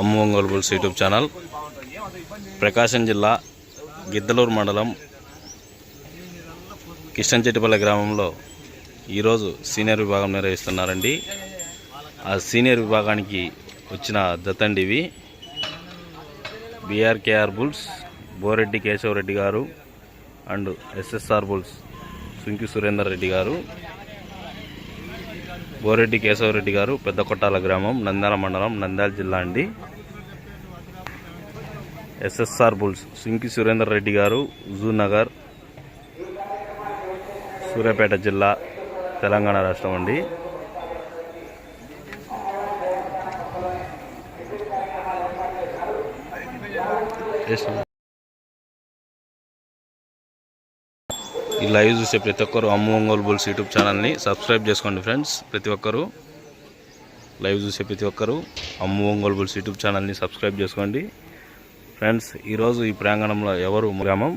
Ammu Ongole bulls YouTube channel Prakasam జిల్లా గిద్దలూరు మండలం కిష్టంచెట్టిపల్లె గ్రామంలో ఈరోజు సీనియర్ విభాగం నిర్వహిస్తున్నారండి. ఆ సీనియర్ విభాగానికి వచ్చిన దత్తండి ఇవి. బీఆర్కేఆర్ బుల్స్ బోరెడ్డి కేశవరెడ్డి గారు and SSR bulls Sunki Surender Reddy గారు. బోరెడ్డి కేశవరెడ్డి గారు పెద్ద కొట్టాల గ్రామం నంద్యాల మండలం నంద్యాల జిల్లా అండి. ఎస్ఎస్ఆర్ బుల్స్ సింకి సురేందర్ రెడ్డి గారు హుజూర్నగర్ సూర్యాపేట జిల్లా తెలంగాణ రాష్ట్రం అండి. ఈ లైవ్ చూసే ప్రతి ఒక్కరు అమ్ము ఒంగోలు బుల్స్ యూట్యూబ్ ఛానల్ని సబ్స్క్రైబ్ చేసుకోండి ఫ్రెండ్స్. ప్రతి ఒక్కరు లైవ్ చూసే ప్రతి ఒక్కరు అమ్ము ఒంగోలు బుల్స్ యూట్యూబ్ ఛానల్ని సబ్స్క్రైబ్ చేసుకోండి. ఫ్రెండ్స్ ఈరోజు ఈ ప్రాంగణంలో ఎవరు గ్రామం?